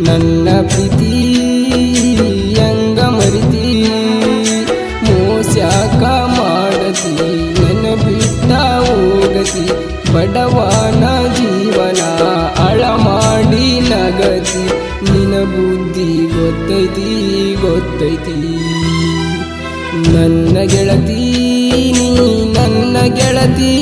ನನ್ನ ಪ್ರೀತಿ ಹೆಂಗ ಮರಿತಿ, ಮೋಸ್ಯಾಕ ಮಾಡತಿ, ನನ್ನ ಬಿಟ್ಟ ಹೋಗತಿ, ಬಡವನ ಜೀವನ ಅಳ ಮಾಡಿ ನಗತಿ ನಿನ ಬುದ್ಧಿ ಗೊತ್ತೈತಿ ಗೊತ್ತೈತಿ. ನನ್ನ ಗೆಳತಿ, ನೀ ನನ್ನ ಗೆಳತಿ.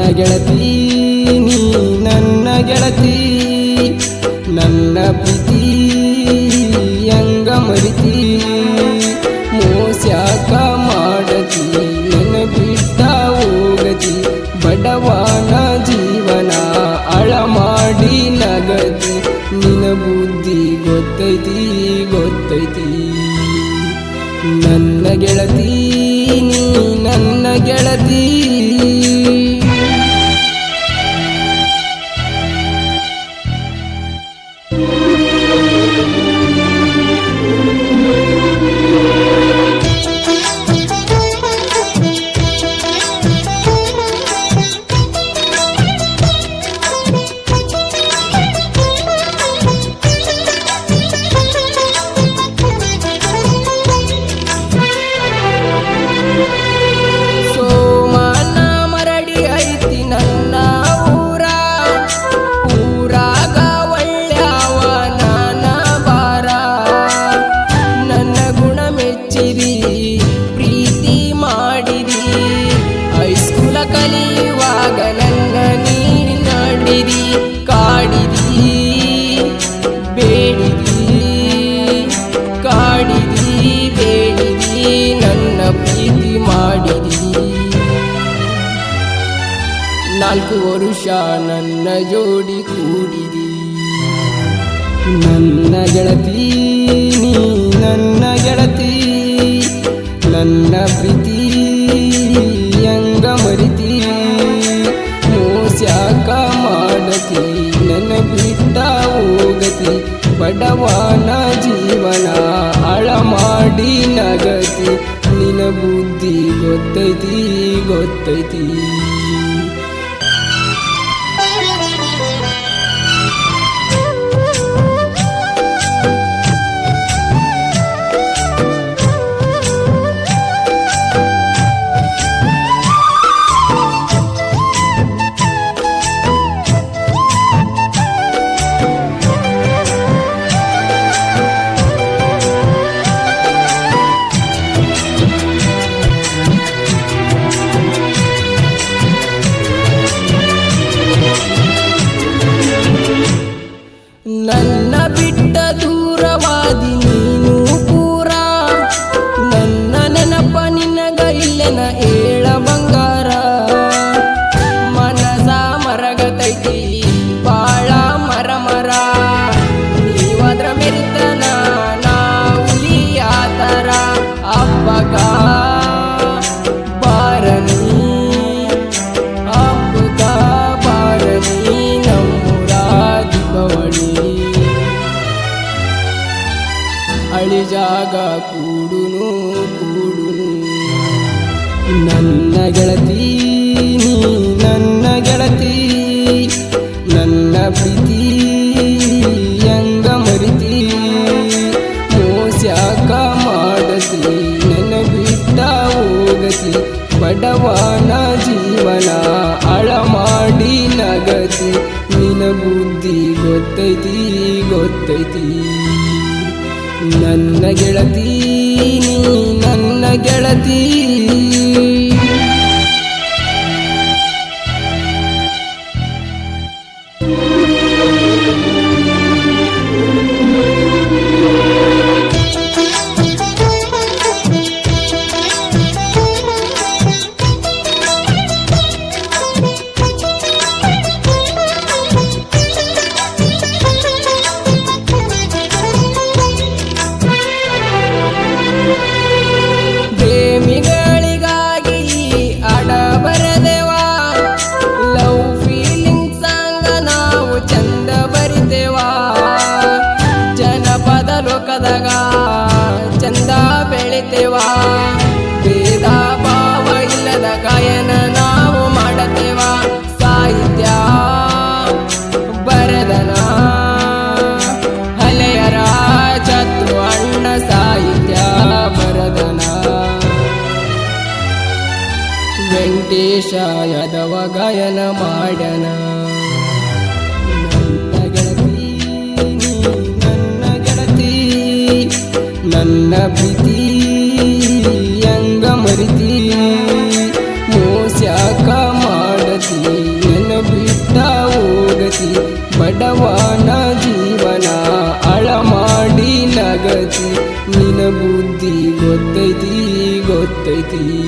ನನ್ನ ಗೆಳತಿ, ನೀ ನನ್ನ ಗೆಳತಿ, ನನ್ನ ಪ್ರೀತಿ ಹೆಂಗ ಮರಿತಿ. ಮೋಸ್ಯಾಕ ಮಾಡತಿ ನನ್ನ ಬಿಟ್ಟ ಹೋಗತಿ, ಬಡವನ ಜೀವನ ಅಳ ಮಾಡಿ ನಗತಿ. ನಿನ ಬುದ್ಧಿ ಗೊತ್ತೈತಿ ಗೊತ್ತೈತಿ. ನನ್ನ ಗೆಳತಿ ಪ್ರೀತಿ ಮಾಡಿರಿ ನಾಲ್ಕು ವರುಷ ನನ್ನ ಜೋಡಿ ಕೂಡಿರಿ ನನ್ನ ಗೆಳತಿ ನನ್ನ ಗೆಳತಿ. ನನ್ನ ಪ್ರೀತಿ ಹೆಂಗ ಮರಿತಿ. ಮೋಸ್ಯಾಕ ಮಾಡತಿ ನನ್ನ ಬಿಟ್ಟ ಹೋಗತಿ. ಬಡವನ ಜೀವನ ಅಳ ಮಾಡಿ ನಗತಿ. ನಿನ ಬುದ್ಧಿ ಗೊತ್ತೈತಿ ಅಳಿಜಾಗ ಕೂಡುನು ಕೂಡುನು. ನನ್ನ ಗೆಳತಿ ನನ್ನ ಗೆಳತಿ. ಪ್ರೀತಿ ಹೆಂಗ ಮರಿತಿ. ಮೋಸ್ಯಾಕ ಮಾಡತಿ ನನ್ನ ಬಿಟ್ಟ ಹೋಗಸಿ ಬಡವನ ಜೀವನ ಅಳ ಮಾಡಿ ನಗತಿ. ನಿನ ಬುದ್ಧಿ ಗೊತ್ತೈತಿ ಗೊತ್ತೈತಿ. ನನ್ನ ಗೆಳತಿ ನನ್ನ ಗೆಳತಿ. ಗಾಯನ ಮಾಡನ ನನ್ನ ನನ್ನ ನನ್ನ ಪ್ರೀತಿ ಅಂಗ ಮರಿತಿ. ಮೋಸ್ಯಾಕ ಮಾಡತಿ ನನ್ನ ಬಿಟ್ಟ ಹೋಗತಿ. ಬಡವನ ಜೀವನ ಅಳ ಮಾಡಿ ನಗತಿ. ನಿನ ಬುದ್ಧಿ ಗೊತ್ತೈತಿ ಗೊತ್ತೈತಿ.